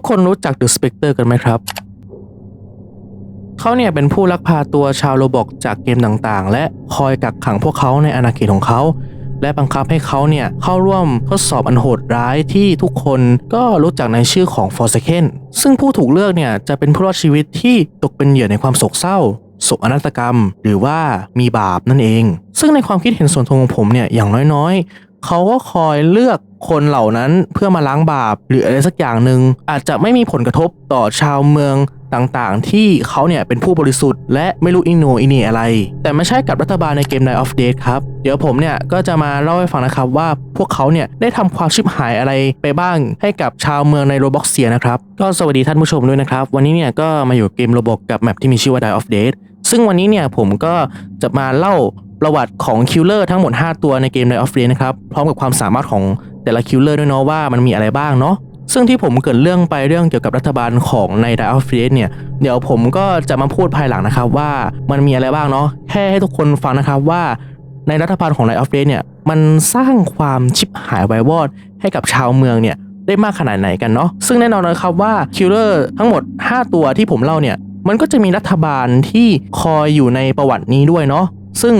ทุกคนรู้จัก The Spectre กันไหมครับ เขาเนี่ยเป็นผู้ลักพาตัวชาวโรบอกจากเกมต่างๆ และคอยกักขังพวกเขาในอาณาเขตของเขา และบังคับให้เขาเนี่ยเข้าร่วมทดสอบอันโหดร้ายที่ทุกคนก็รู้จักในชื่อของ Forsaken ซึ่งผู้ถูกเลือกเนี่ยจะเป็นผู้รอดชีวิตที่ตกเป็นเหยื่อในความโศกเศร้าโศกอนาตกรรม หรือว่ามีบาปนั่นเอง ซึ่งในความคิดเห็นส่วนตัวของผมเนี่ยอย่างน้อยๆ เขาก็คอยเลือกคนเหล่านั้นเพื่อมาล้างบาปหรืออะไรสักอย่างหนึ่งอาจจะไม่มีผลกระทบต่อชาวเมืองต่างๆ ที่เขาเนี่ยเป็นผู้บริสุทธิ์และไม่รู้อินโนอินีอะไร แต่ไม่ใช่กับรัฐบาลในเกม Night of Date ครับ เดี๋ยวผมเนี่ยก็จะมาเล่าให้ฟังนะครับว่าพวกเขาเนี่ยได้ทำความชิบหายอะไรไปบ้างให้กับชาวเมืองในโรบ็อกเซียนะครับ ก็สวัสดีท่านผู้ชมด้วยนะครับ วันนี้เนี่ยก็มาอยู่เกมโรบอกกับแมปที่มีชื่อว่า Night of Date ซึ่งวันนี้เนี่ยผมก็จะมาเล่า ประวัติของคิลเลอร์ทั้งหมด 5 ตัวในเกม Night of Date นะครับ พร้อมกับความสามารถของแต่ละคิลเลอร์ด้วยเนาะว่ามันมีอะไรบ้างเนาะซึ่งที่ผมเกิดเรื่องไปเรื่องเกี่ยวกับรัฐบาลของใน Night of Date เนี่ย เดี๋ยวผมก็จะมาพูดภายหลังนะครับว่ามันมีอะไรบ้างเนาะแค่ให้ทุกคนฟังนะครับว่าในรัฐบาลของ Night of Date เนี่ยมันสร้างความชิบหายไววอดให้กับชาวเมืองเนี่ยได้มากขนาดไหนกันเนาะซึ่งแน่นอนนะครับว่าคิลเลอร์ทั้งหมด 5 ตัวที่ผมเล่าเนี่ยมันก็จะมีรัฐบาลที่คอยอยู่ในประวัตินี้ด้วยเนาะซึ่ง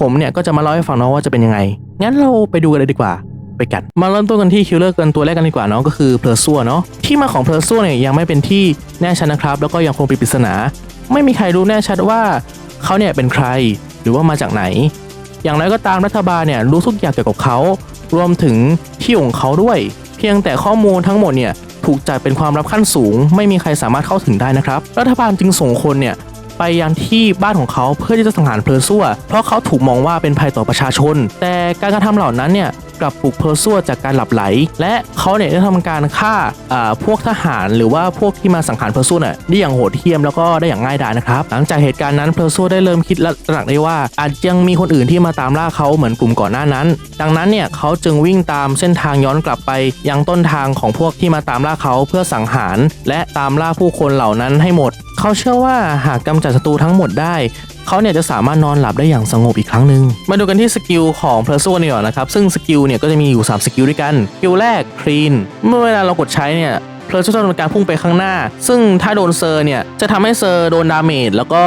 ผมเนี่ยก็จะมาเล่าให้ฟังเนาะว่าจะเป็นยังไง งั้นเราไปดูกันเลยดีกว่า ไปกัน มาเริ่มต้นกันที่คิลเลอร์กันตัวแรกกันดีกว่าเนาะก็คือเพลซัวเนาะที่มาของเพลซัวเนี่ยยังไม่เป็นที่แน่ชัดนะครับ แล้วก็ยังคงเป็นปริศนา ไม่มีใครรู้แน่ชัดว่าเขาเนี่ยเป็นใครหรือว่ามาจากไหน อย่างไรก็ตามรัฐบาลเนี่ยรู้ทุกอย่างเกี่ยวกับเขา รวมถึงที่ของเขาด้วย เพียงแต่ข้อมูลทั้งหมดเนี่ยถูกจัดเป็นความลับขั้นสูง ไม่มีใครสามารถเข้าถึงได้นะครับ รัฐบาลจึงส่งคนเนี่ย ไปยังที่บ้านของเขาเพื่อที่จะสังหารเพลซัวเพราะเขาถูกมองว่าเป็นภัยต่อประชาชน แต่การกระทำเหล่านั้นเนี่ย กลับปลุกเพลซัวจากการหลับไหล และเขาเนี่ยได้ทำการฆ่าพวกทหารหรือว่าพวกที่มาสังหารเพลซัวเนี่ยได้อย่างโหดเหี้ยมแล้วก็ได้อย่างง่ายดายนะครับ หลังจากเหตุการณ์นั้นเพลซัวได้เริ่มคิดและตระหนักได้ว่า อาจยังมีคนอื่นที่มาตามล่าเขาเหมือนกลุ่มก่อนหน้านั้น ดังนั้นเนี่ยเขาจึงวิ่งตามเส้นทางย้อนกลับไปยังต้นทางของพวกที่มาตามล่าเขาเพื่อสังหาร และตามล่าผู้คนเหล่านั้นให้หมด เขาเชื่อว่าหากกำจัดศัตรูทั้งหมดได้เขาเนี่ยจะสามารถนอนหลับได้อย่างสงบอีกครั้งหนึ่งมาดูกันที่สกิลของเพลซัวเนี่ยนะครับซึ่งสกิลเนี่ยก็จะมีอยู่ 3 สกิลด้วยกันสกิลแรกคลีนเมื่อเวลาเรากดใช้เนี่ยเพลซัวจะทำการพุ่งไปข้างหน้า ซึ่งถ้าโดนเซอร์เนี่ยจะทำให้เซอร์โดนดาเมจแล้วก็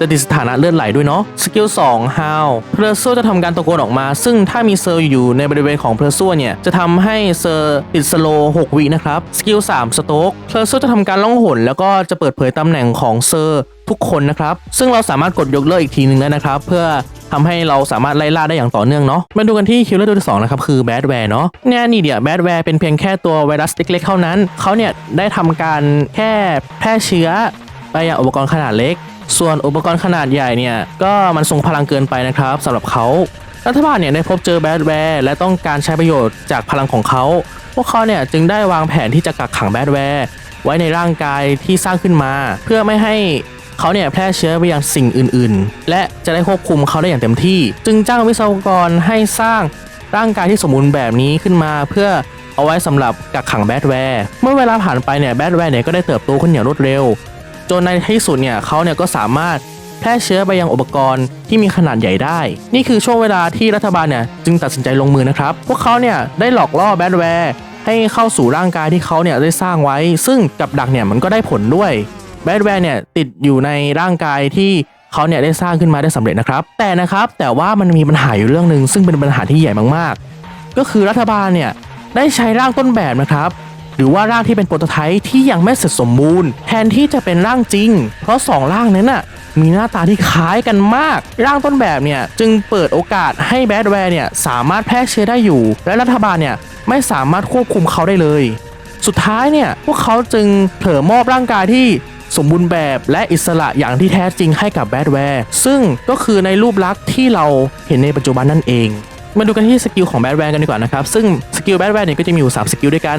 จะติดสถานะเลือดไหลด้วยเนาะสกิล2 how เพลซัวจะทำการตะโกนออกมา ซึ่งถ้ามีเซอร์อยู่ในบริเวณของเพลซัวเนี่ยจะทำให้เซอร์ติดสโล6วินะครับสกิล3สโต๊กเพลซัวจะทำการล่องหนแล้วก็จะเปิดเผยตำแหน่งของเซอร์ทุกคนนะครับ ซึ่งเราสามารถกดยกเลิกอีกทีหนึ่งได้นะครับ เพื่อทำให้เราสามารถไล่ล่าได้อย่างต่อเนื่องเนาะ มาดูกันที่คิลเลอร์ตัวที่สองนะครับ คือแบดแวร์เนาะแน่นี่เดียแบดแวร์เป็นเพียงแค่ตัวไวรัสเล็กๆเท่านั้น เขาเนี่ยได้ทำการแค่แพร่เชื้อไปยังอุปกรณ์ขนาดเล็ก ส่วนอุปกรณ์ขนาดใหญ่เนี่ยก็มันทรงพลังเกินไปนะครับสำหรับเขารัฐบาลเนี่ยได้พบเจอแบดแวร์และต้องการใช้ประโยชน์จากพลังของเขา พวกเขาเนี่ยจึงได้วางแผนที่จะกักขังแบดแวร์ไว้ในร่างกายที่สร้างขึ้นมา เพื่อไม่ให้เขาเนี่ยแพร่เชื้อไปยังสิ่งอื่นๆ และจะได้ควบคุมเขาได้อย่างเต็มที่ จึงจ้างวิศวกรให้สร้างร่างกายที่สมบูรณ์แบบนี้ขึ้นมาเพื่อเอาไว้สำหรับกักขังแบดแวร์ เมื่อเวลาผ่านไปเนี่ยแบดแวร์เนี่ยก็ได้เติบโตขึ้นอย่างรวดเร็ว จนในที่สุดเนี่ยเขาเนี่ยก็สามารถแพร่เชื้อไปยังอุปกรณ์ที่มีขนาดใหญ่ได้ นี่คือช่วงเวลาที่รัฐบาลเนี่ยจึงตัดสินใจลงมือนะครับ พวกเขาเนี่ยได้หลอกล่อแบดแวร์ให้เข้าสู่ร่างกายที่เขาเนี่ยได้สร้างไว้ ซึ่งกับดักเนี่ยมันก็ได้ผลด้วย แบดแวร์เนี่ยติดอยู่ในร่างกายที่เขาเนี่ยได้สร้างขึ้นมาได้สำเร็จนะครับ แต่นะครับแต่ว่ามันมีปัญหาอยู่เรื่องหนึ่งซึ่งเป็นปัญหาที่ใหญ่มากๆ ก็คือรัฐบาลเนี่ยได้ใช้ร่างต้นแบบนะครับ รือว่าร่างที่เป็นโปรโตไทป์ที่ยังไม่เสร็จสมบูรณ์ แทนที่จะเป็นร่างจริง เพราะสองร่างนั้นน่ะมีหน้าตาที่คล้ายกันมาก ร่างต้นแบบเนี่ยจึงเปิดโอกาสให้แบดแวร์เนี่ยสามารถแพร่เชื้อได้อยู่ และรัฐบาลเนี่ยไม่สามารถควบคุมเขาได้เลย สุดท้ายเนี่ยพวกเขาจึงเผลอมอบร่างกายที่สมบูรณ์แบบและอิสระอย่างที่แท้จริงให้กับแบดแวร์ซึ่งก็คือในรูปลักษณ์ที่เราเห็นในปัจจุบันนั่นเอง มาดูกันที่สกิลของแบดแวร์กันดีกว่านะครับ ซึ่งสกิลแบดแวร์เนี่ยก็จะมีอยู่ 3 สกิลด้วยกัน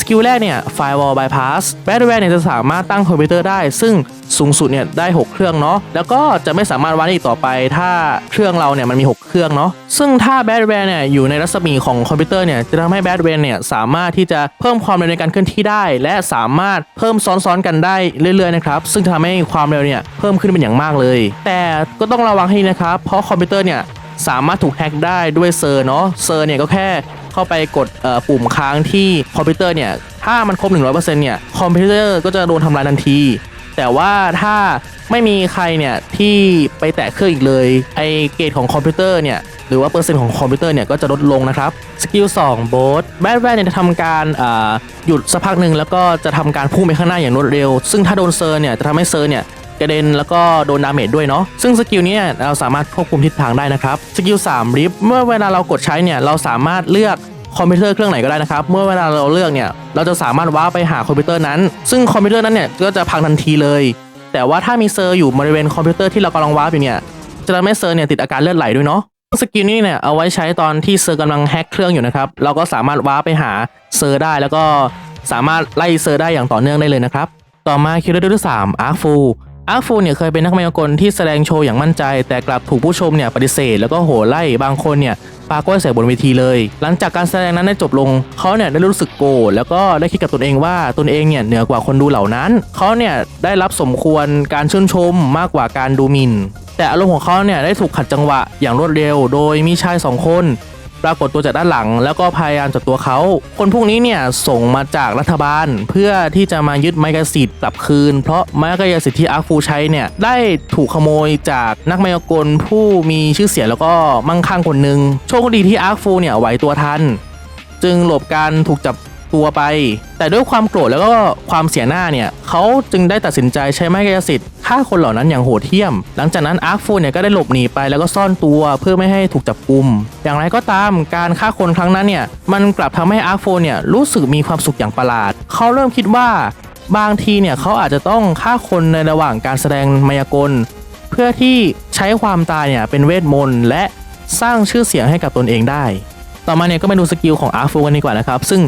สกิลแรกเนี่ย Firewall Bypass แบดแวร์เนี่ยจะสามารถตั้งคอมพิวเตอร์ได้ ซึ่งสูงสุดเนี่ยได้ 6 เครื่องเนาะแล้วก็จะไม่สามารถวัดอีกต่อไป ถ้าเครื่องเราเนี่ยมันมี 6 เครื่องเนาะซึ่งถ้าแบดแวร์เนี่ยอยู่ในรัศมีของคอมพิวเตอร์เนี่ยจะทำให้แบดแวร์เนี่ยสามารถที่จะเพิ่มความเร็วในการเคลื่อนที่ได้ และสามารถเพิ่มซ้อนๆกันได้เรื่อยๆนะครับซึ่งจะทำให้ความเร็วเนี่ยเพิ่มขึ้นเป็นอย่างมากเลย แต่ก็ต้องระวังให้นะครับเพราะคอมพิวเตอร์เนี่ยสามารถถูกแฮ็กได้ด้วยเซอร์เนาะเซอร์เนี่ยก็แค่ เข้าไปกดปุ่มค้างที่คอมพิวเตอร์เนี่ย ถ้ามันครบ 100%เนี่ยคอมพิวเตอร์ก็จะโดนทำลายทันที แต่ว่าถ้าไม่มีใครเนี่ยที่ไปแตะเครื่องอีกเลยไอเกรดของคอมพิวเตอร์เนี่ยหรือว่าเปอร์เซ็นต์ของคอมพิวเตอร์เนี่ยก็จะลดลงนะครับสกิล2โบสแบทแวร์เนี่ยจะทำการหยุดสักพักหนึ่งแล้วก็จะทำการพุ่งไปข้างหน้าอย่างรวดเร็ว ซึ่งถ้าโดนเซอร์เนี่ยจะทำให้เซอร์เนี่ย กระเด็นแล้วก็โดนดาเมจด้วยเนาะซึ่งสกิลนี้เราสามารถควบคุมทิศทางได้นะครับสกิล3ริฟเมื่อเวลาเรากดใช้เนี่ยเราสามารถเลือกคอมพิวเตอร์เครื่องไหนก็ได้นะครับ เมื่อเวลาเราเลือกเนี่ยเราจะสามารถว้าไปหาคอมพิวเตอร์นั้น ซึ่งคอมพิวเตอร์นั้นเนี่ยก็จะพังทันทีเลย แต่ว่าถ้ามีเซอร์อยู่บริเวณคอมพิวเตอร์ที่เรากำลังวาอยู่เนี่ยจะทำให้เซอร์เนี่ยติดอาการเลือดไหลด้วยเนาะสกิลนี้เนี่ยเอาไว้ใช้ตอนที่เซอร์กำลังแฮ็กเครื่องอยู่นะครับเราก็สามารถว้าไปหาเซอร์ได้แล้วก็สามารถไล่เซอร์ได้อย่างต่อเนื่องได้เลยนะครับต่อมาคิวเลอร์ที่สามอาร์ฟู อาร์ฟูเนี่ยเคยเป็นนักมายากลที่แสดงโชว์อย่างมั่นใจ แต่กลับถูกผู้ชมเนี่ยปฏิเสธ แล้วก็โห่ไล่บางคนเนี่ยปาก้อยใส่บนเวทีเลย หลังจากการแสดงนั้นได้จบลงเขาเนี่ยได้รู้สึกโกรธแล้วก็ได้คิดกับตนเองว่าตนเองเนี่ยเหนือกว่าคนดูเหล่านั้นเขาเนี่ยได้รับสมควรการชื่นชมมากกว่าการดูหมิ่นแต่อารมณ์ของเขาเนี่ยได้ถูกขัดจังหวะอย่างรวดเร็ว โดยมีชายสองคน รากฏตัวจากด้านหลัง แล้วก็พยายามจับตัวเขา คนพวกนี้เนี่ยส่งมาจากรัฐบาล เพื่อที่จะมายึดไมกาสิทธิ์กลับคืน เพราะไมกาสิทธิ์ที่อาร์ฟูใช้เนี่ยได้ถูกขโมยจากนักมายากลผู้มีชื่อเสียงแล้วก็มั่งคั่งคนหนึ่งโชคดีที่อาร์ฟูเนี่ยไหวตัวทัน จึงหลบการถูกจับ ตัวไป แต่ด้วยความโกรธแล้วก็ความเสียหน้าเนี่ยเขาจึงได้ตัดสินใจใช้ไม้กายสิทธิ์ฆ่าคนเหล่านั้นอย่างโหดเหี้ยม หลังจากนั้นอาร์คฟูเนี่ยก็ได้หลบหนีไปแล้วก็ซ่อนตัวเพื่อไม่ให้ถูกจับกุม อย่างไรก็ตามการฆ่าคนครั้งนั้นเนี่ยมันกลับทำให้อาร์คฟูเนี่ยรู้สึกมีความสุขอย่างประหลาดเขาเริ่มคิดว่าบางทีเนี่ยเขาอาจจะต้องฆ่าคนในระหว่างการแสดงมายากล เพื่อที่ใช้ความตายเนี่ยเป็นเวทมนต์และสร้างชื่อเสียงให้กับตนเองได้ ต่อมาเนี่ยก็มาดูสกิลของอาร์ฟูกันดีกว่านะครับ ซึ่ง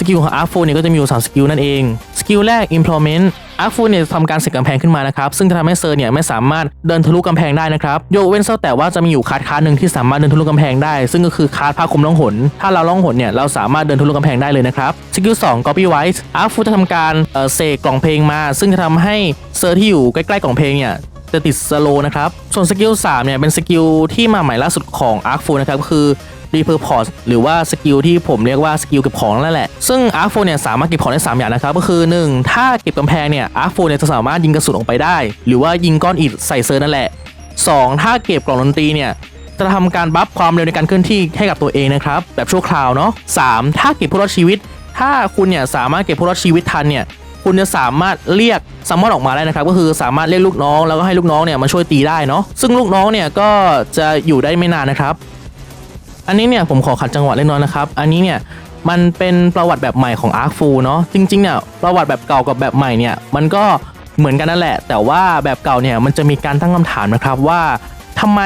สกิลของอาร์ฟูเนี่ยก็จะมีอยู่3สกิลนั่นเอง สกิลแรก implement อาร์ฟูเนี่ยทำการเสกกำแพงขึ้นมานะครับ ซึ่งจะทำให้เซอร์เนี่ยไม่สามารถเดินทะลุกำแพงได้นะครับยกเว้นเซแต่ว่าจะมีอยู่คาร์ดคาร์ดหนึ่งที่สามารถเดินทะลุกำแพงได้ ซึ่งก็คือคาร์ดผ้าคลุมล่องหน ถ้าเราล่องหนเนี่ยเราสามารถเดินทะลุกำแพงได้เลยนะครับสกิล2 copy wise อาร์ฟูจะทำการเอ่อเสกกล่องเพลงมา ซึ่งจะทำให้เซอร์ที่อยู่ใกล้ๆกล่องเพลงเนี่ยจะติดสโลนะครับ ส่วนสกิล3เนี่ยเป็นสกิลที่มาใหม่ล่าสุดของ Arc f u นะครับก็คือ r e p e r p o r t หรือว่าสกิลที่ผมเรียกว่าสกิลเก็บของนั่นแหละ ซึ่ง Arc f u เนี่ยสามารถเก็บของได้ 3 อย่างนะครับ ก็คือ 1 ถ้าเก็บกำแพงเนี่ย Arc f u เนี่ยจะสามารถยิงกระสุนออกไปได้ หรือว่ายิงก้อนอิฐใส่เซอร์นั่นแหละ 2 ถ้าเก็บกล่องดนตรีเนี่ยจะทำการบัฟความเร็วในการเคลื่อนที่ให้กับตัวเองนะครับแบบชั่วคราวเนาะ3ถ้าเก็บผู้รอดชีวิต ถ้าคุณเนี่ยสามารถเก็บผู้รอดชีวิตทันเนี่ยคุณจะสามารถเรียกซัมมอนออกมาได้นะครับ ก็คือสามารถเรียกลูกน้องแล้วก็ให้ลูกน้องเนี่ยมาช่วยตีได้เนาะซึ่งลูกน้องเนี่ยก็จะอยู่ได้ไม่นานนะครับ อันนี้เนี่ยผมขอขัดจังหวะเล็กน้อยนะครับ อันนี้เนี่ยมันเป็นประวัติแบบใหม่ของ Arc f u เนาะจริงๆเนี่ยประวัติแบบเก่ากับแบบใหม่เนี่ยมันก็เหมือนกันนั่นแหละ แต่ว่าแบบเก่าเนี่ยมันจะมีการตั้งคำถามนะครับว่าทำไม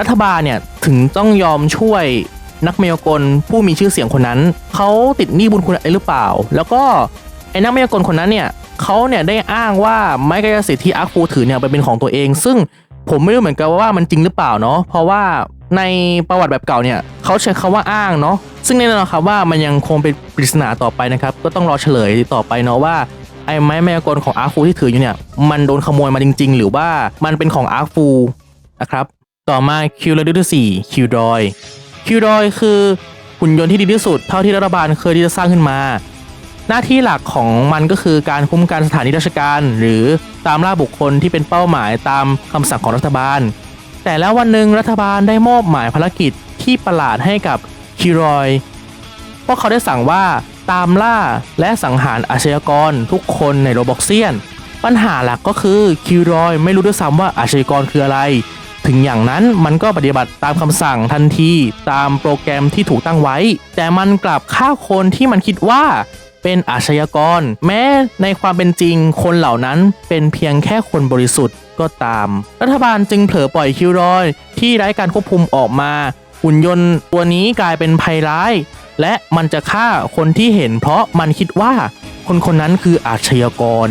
รัฐบาลเนี่ยถึงต้องยอมช่วยนักเมยากลผู้มีชื่อเสียงคนนั้นเขาติดหนี้บุญคุณอะไรหรือเปล่า แล้วก็ไอ้นักเมยากลคนนั้นเนี่ยเขาเนี่ยได้อ้างว่าไม้กายสิทธิ์ที่อาร์คฟูถือเนี่ยไปเป็นของตัวเอง ซึ่งผมไม่รู้เหมือนกันว่ามันจริงหรือเปล่าเนาะเพราะว่า ในประวัติแบบเก่าเนี่ยเขาใช้คำว่าอ้างเนาะซึ่งแน่นอนครับว่ามันยังคงเป็นปริศนาต่อไปนะครับ ก็ต้องรอเฉลยต่อไปเนาะว่าไอ้ไม้มายากลของอาร์คฟูที่ถืออยู่เนี่ย มันโดนขโมยมาจริง ๆ หรือว่ามันเป็นของอาร์คฟูนะครับ ต่อมาคิวเลอร์ที่สี่คิวดอยคิวดอยคือหุ่นยนต์ที่ดีที่สุดเท่าที่รัฐบาลเคยที่จะสร้างขึ้นมา หน้าที่หลักของมันก็คือการคุ้มกันสถานีราชการ หรือตามล่าบุคคลที่เป็นเป้าหมายตามคำสั่งของรัฐบาล แต่แล้ววันหนึ่งรัฐบาลได้มอบหมายภารกิจที่ประหลาดให้กับคิรอยพวกเขาได้สั่งว่าตามล่าและสังหารอาชญากรทุกคนในโรบ็อกเซียน ปัญหาหลักก็คือคิรอยไม่รู้ด้วยซ้ำว่าอาชญากรคืออะไร ถึงอย่างนั้นมันก็ปฏิบัติตามคำสั่งทันทีตามโปรแกรมที่ถูกตั้งไว้ แต่มันกลับฆ่าคนที่มันคิดว่า เป็นอาชญากร แม้ในความเป็นจริงคนเหล่านั้นเป็นเพียงแค่คนบริสุทธิ์ก็ตาม รัฐบาลจึงเผลอปล่อยคิวรอย ที่ไร้การควบคุมออกมา หุ่นยนต์ตัวนี้กลายเป็นภัยร้าย และมันจะฆ่าคนที่เห็นเพราะมันคิดว่า คนคนนั้นคืออาชญากร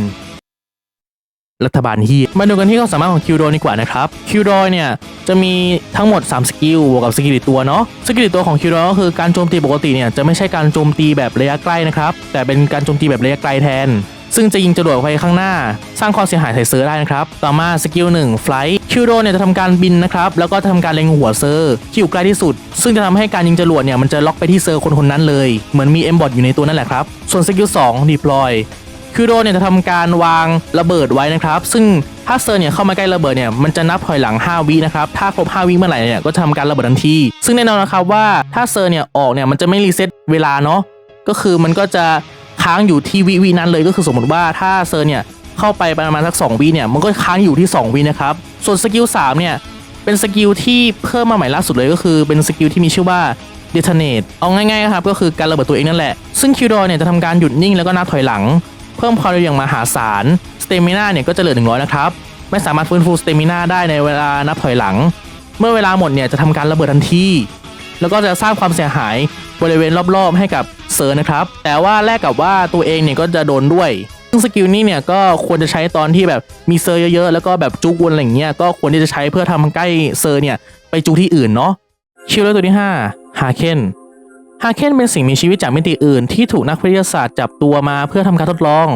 รัฐบาลที่มาดูกันที่ความสามารถของคิวโดดีกว่านะครับคิวโดเนี่ยจะมีทั้งหมด 3 สกิลบวกกับสกิลตัวเนาะสกิลตัวของคิวโดก็คือการโจมตีปกติเนี่ยจะไม่ใช่การโจมตีแบบระยะใกล้นะครับแต่เป็นการโจมตีแบบระยะไกลแทน ซึ่งจะยิงจรวดไปข้างหน้า สร้างความเสียหายใส่เซอร์ได้นะครับต่อมาสกิล1 Flight คิวโดเนี่ยจะทำการบินนะครับแล้วก็ทำการเล็งหัวเซอร์ที่อยู่ใกล้ที่สุด ซึ่งจะทำให้การยิงจรวดเนี่ยมันจะล็อกไปที่เซอร์คนคนนั้นเลย เหมือนมีเอ็มบอทอยู่ในตัวนั่นแหละครับส่วนสกิล2 Deploy คิวโดเนี่ยจะทำการวางระเบิดไว้นะครับ ซึ่งถ้าเซอร์เนี่ยเข้ามาใกล้ระเบิดเนี่ยมันจะนับถอยหลัง 5 วินะครับ ถ้าครบ 5 วิเมื่อไหร่เนี่ยก็จะทำการระเบิดทันที ซึ่งแน่นอนนะครับว่าถ้าเซอร์เนี่ยออกเนี่ยมันจะไม่รีเซ็ตเวลาเนาะ ก็คือมันก็จะค้างอยู่ที่วิวินั้นเลยก็คือสมมติว่าถ้าเซอร์เนี่ยเข้าไปประมาณสัก 2 วิเนี่ยมันก็ค้างอยู่ที่ 2 วินะครับ ส่วนสกิล3เนี่ยเป็นสกิลที่เพิ่มมาใหม่ล่าสุดเลยก็คือเป็นสกิลที่มีชื่อว่า detonate เอาง่ายๆครับก็คือการระเบิดตัวเองนั่นแหละ ซึ่งคิวดอเนี่ยจะทำการหยุดนิ่งแล้วก็นับถอยหลัง เพิ่มความเร็วอย่างมหาศาลสเตมิน่าเนี่ยก็จะเหลือ 100 นะครับ ไม่สามารถฟื้นฟูสเตมิน่าได้ในเวลานับถอยหลัง เมื่อเวลาหมดเนี่ยจะทำการระเบิดทันที แล้วก็จะสร้างความเสียหายบริเวณรอบๆ ให้กับเซอร์นะครับ แต่ว่าแลกกับว่าตัวเองเนี่ยก็จะโดนด้วยซึ่งสกิลนี้เนี่ยก็ควรจะใช้ตอนที่แบบมีเซอร์เยอะๆ แล้วก็แบบจุกวนอะไรอย่างเงี้ยก็ควรที่จะใช้เพื่อทำใกล้เซอร์เนี่ยไปจุกที่อื่นเนาะคิวเลอร์ตัวที่5ฮาเคน ฮาเคนเป็นสิ่งมีชีวิตจากมิติอื่นที่ถูกนักวิทยาศาสตร์จับตัวมาเพื่อทำการทดลอง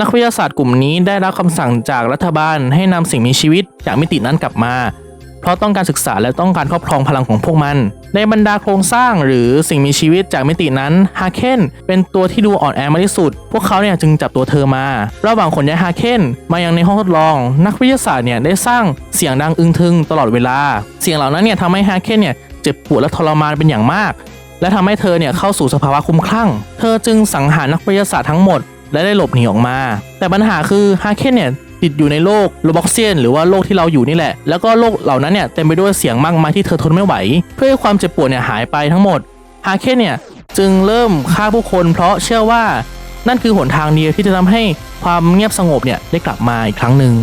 นักวิทยาศาสตร์กลุ่มนี้ได้รับคำสั่งจากรัฐบาลให้นำสิ่งมีชีวิตจากมิตินั้นกลับมา เพราะต้องการศึกษาและต้องการครอบครองพลังของพวกมัน ในบรรดาโครงสร้างหรือสิ่งมีชีวิตจากมิตินั้นฮาเคนเป็นตัวที่ดูอ่อนแอมากที่สุด พวกเขาเนี่ยจึงจับตัวเธอมา ระหว่างขนย้ายฮาเคนมายังในห้องทดลอง นักวิทยาศาสตร์เนี่ยได้สร้างเสียงดังอึ้งทึงตลอดเวลา เสียงเหล่านั้นเนี่ยทำให้ฮาเคนเนี่ยเจ็บปวดและทรมานเป็นอย่างมาก และทำให้เธอเนี่ยเข้าสู่สภาวะคุ้มคลั่ง เธอจึงสังหารนักวิทยาศาสตร์ทั้งหมด และได้หลบหนีออกมา แต่ปัญหาคือฮาเคนเนี่ยติดอยู่ในโลกโรบ็อกเซียนหรือว่าโลกที่เราอยู่นี่แหละ แล้วก็โลกเหล่านั้นเนี่ยเต็มไปด้วยเสียงมากมายที่เธอทนไม่ไหว เพื่อให้ความเจ็บปวดเนี่ยหายไปทั้งหมดฮาเคนเนี่ยจึงเริ่มฆ่าผู้คนเพราะเชื่อว่านั่นคือหนทางเดียวที่จะทำให้ความเงียบสงบเนี่ยได้กลับมาอีกครั้งหนึ่ง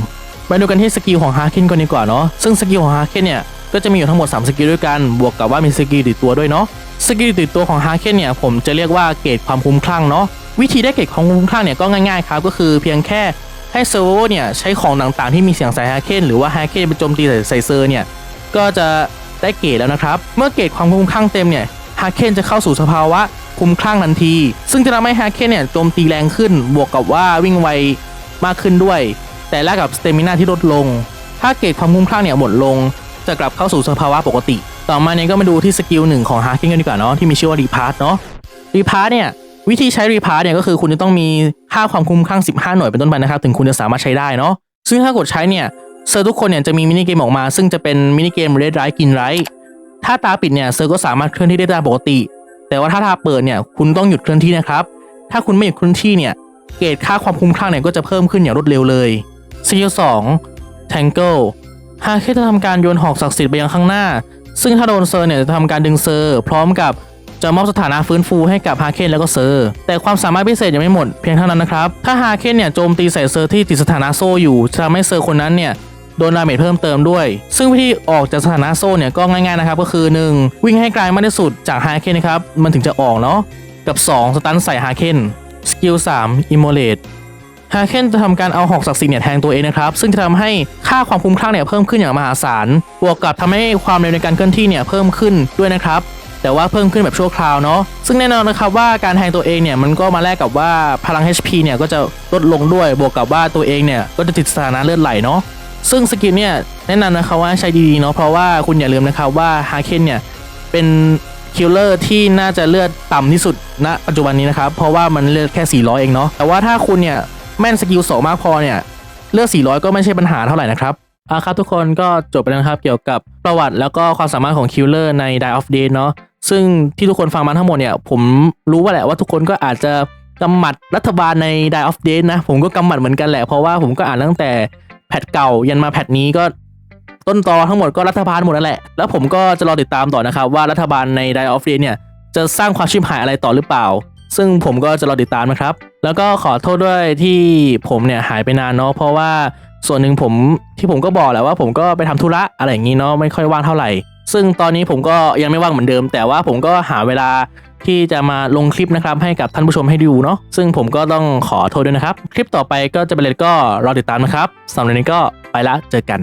มาดูกันที่สกิลของฮาเคนก่อนดีกว่าเนาะซึ่งสกิลของฮาเคนเนี่ยก็จะมีอยู่ทั้งหมด 3 สกิลด้วยกัน บวกกับว่ามีสกิลติดตัวด้วยเนาะ สกิลติดตัวของฮาเคนเนี่ยผมจะเรียกว่าเกรดความคุ้มคลั่งเนาะวิธีได้เกรดความคุ้มคลั่งเนี่ยก็ง่ายๆครับก็คือเพียงแค่ให้เซอร์โวเนี่ยใช้ของต่างๆที่มีเสียงใส่ฮาเคนหรือว่าฮาเคนไปโจมตีใส่เซอร์เนี่ยก็จะได้เกรดแล้วนะครับ เมื่อเกรดความคุ้มคลั่งเต็มเนี่ยฮาเคนจะเข้าสู่สภาวะคุ้มคลั่งทันที ซึ่งจะทำให้ฮาเคนเนี่ยโจมตีแรงขึ้นบวกกับว่าวิ่งไวมากขึ้นด้วย แต่แลกกับสเตมินาที่ลดลง ถ้าเกรดความคุ้มคลั่งเนี่ยหมดลง จะกลับเข้าสู่สภาวะปกติ ต่อมาเนี่ยก็มาดูที่สกิลหนึ่งของฮาร์คิงกันดีกว่าเนาะที่มีชื่อว่ารีพาร์ตเนาะรีพาร์ตเนี่ยวิธีใช้รีพาร์ตเนี่ยก็คือคุณจะต้องมีค่าความคุ้มคลั่ง15 หน่วยเป็นต้นไปนะครับ ถึงคุณจะสามารถใช้ได้เนาะซึ่งถ้ากดใช้เนี่ยเซอร์ทุกคนเนี่ยจะมีมินิเกมออกมา ซึ่งจะเป็นมินิเกมเรดไรกินไรถ้าตาปิดเนี่ยเซอร์ก็สามารถเคลื่อนที่ได้ตามปกติ แต่ว่าถ้าตาเปิดเนี่ยคุณต้องหยุดเคลื่อนที่นะครับถ้าคุณไม่หยุดเคลื่อนที่เนี่ยเกรดค่าความคุ้มคลั่งเนี่ยก็จะเพิ่มขึ้นอย่างรวดเร็วเลยสกิลสอง Tangle ฮาเคนจะทำการโยนหอกศักดิ์สิทธิ์ไปยังข้างหน้า ซึ่งถ้าโดนเซอร์เนี่ยจะทำการดึงเซอร์พร้อมกับจะมอบสถานะฟื้นฟูให้กับฮาเคนแล้วก็เซอร์ แต่ความสามารถพิเศษยังไม่หมดเพียงเท่านั้นนะครับ ถ้าฮาเคนเนี่ยโจมตีใส่เซอร์ที่ติดสถานะโซ่อยู่จะทำให้เซอร์คนนั้นเนี่ยโดนดาเมจเพิ่มเติมด้วย ซึ่งวิธีออกจากสถานะโซ่เนี่ยก็ง่ายๆนะครับก็คือ 1. วิ่งให้ไกลมากที่สุดจากฮาเคนนะครับมันถึงจะออกเนาะกับ 2. สตันใส่ฮาเคนสกิล3 Immolate ฮาเคนจะทำการเอาหอกศักดิ์สิทธิ์เนี่ยแทงตัวเองนะครับ ซึ่งจะทำให้ค่าความคุ้มคลั่งเนี่ยเพิ่มขึ้นอย่างมหาศาล บวกกับทำให้ความเร็วในการเคลื่อนที่เนี่ยเพิ่มขึ้นด้วยนะครับ แต่ว่าเพิ่มขึ้นแบบชั่วคราวเนาะ ซึ่งแน่นอนนะครับว่าการแทงตัวเองเนี่ยมันก็มาแลกกับว่าพลัง HP เนี่ยก็จะลดลงด้วย บวกกับว่าตัวเองเนี่ยก็จะติดสถานะเลือดไหลเนาะ ซึ่งสกิลเนี่ยแนะนำนะครับว่าใช้ดีๆเนาะ เพราะว่าคุณอย่าลืมนะครับว่าฮาเคนเนี่ยเป็นคิลเลอร์ที่น่าจะเลือดต่ำที่สุดณปัจจุบันนี้นะครับ เพราะว่ามันเลือดแค่ 400 เองเนาะ แต่ว่าถ้าคุณเนี่ย แม่นสกิลสองมากพอเนี่ย เลือก400 ก็ไม่ใช่ปัญหาเท่าไหร่นะครับอะครับทุกคนก็จบไปแล้วครับเกี่ยวกับประวัติแล้วก็ความสามารถของคิลเลอร์ใน Die of Day เนาะซึ่งที่ทุกคนฟังมาทั้งหมดเนี่ยผมรู้ว่าแหละว่าทุกคนก็อาจจะกำหมัดรัฐบาลใน Die of Day นะ ผมก็กำหมัดเหมือนกันแหละ เพราะว่าผมก็อ่านตั้งแต่แพทเก่ายันมาแพทนี้ก็ต้นตอทั้งหมดก็รัฐบาลหมดนั่นแหละ แล้วผมก็จะรอติดตามต่อนะครับ ว่ารัฐบาลใน Die of Day เนี่ยจะสร้างความชิบหายอะไรต่อหรือเปล่า ซึ่งผมก็จะรอติดตามนะครับ แล้วก็ขอโทษด้วยที่ผมเนี่ยหายไปนานเนาะเพราะว่าส่วนหนึ่งผมที่ผมก็บอกแหละว่าผมก็ไปทำธุระอะไรอย่างนี้เนาะไม่ค่อยว่างเท่าไหร่ ซึ่งตอนนี้ผมก็ยังไม่ว่างเหมือนเดิม แต่ว่าผมก็หาเวลาที่จะมาลงคลิปนะครับให้กับท่านผู้ชมให้ดูเนาะซึ่งผมก็ต้องขอโทษด้วยนะครับ คลิปต่อไปก็จะเป็นอะไรก็รอติดตามนะครับสำหรับนนี้ก็ไปละเจอกัน